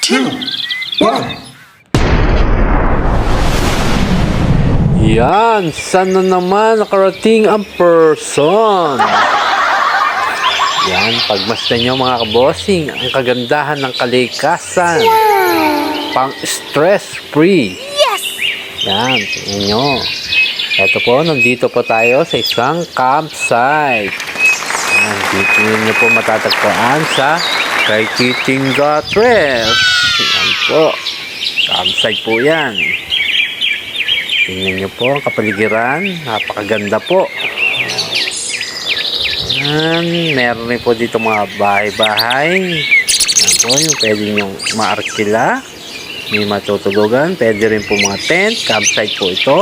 two, one. Yan, saan na naman nakarating ang person? Yan, pagmasdan nyo mga kabossing, ang kagandahan ng kalikasan. Pang stress-free. Yes! Yan, tingnan nyo. Ito po, nandito po tayo sa isang campsite. Yan, dito nyo po matatagpuan sa kay Kitinga Trails. Yan po. Campsite po yan. Tingnan nyo po ang kapaligiran. Napakaganda po. Yan, meron rin po dito mga bahay-bahay. Yan po, yung pwede nyo maarkila. May matutulugan. Pwede rin po mga tent. Campsite po ito.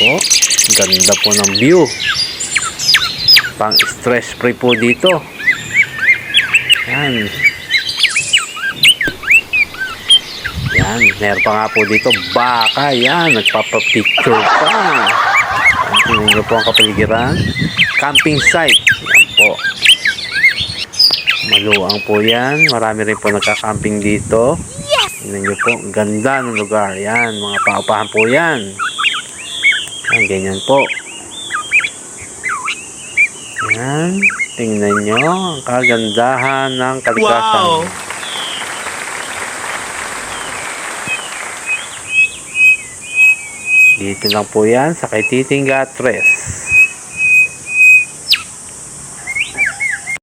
Po, ganda po ng view. Pang stress free po dito. Yan. Yan, meron pa nga po dito baka. Yan, nagpapapicture pa. Yan, tingnan nyo po ang kapaligiran. Camping site. Yan po. Maluang po yan. Marami rin po nagka-camping dito. Tingnan nyo po, ang ganda ng lugar. Yan, mga paupahan po yan. Yan, ganyan po. Yan, tingnan nyo ang kagandahan ng kalikasan. Wow. Dito lang po yan sa kay Titing Gatres.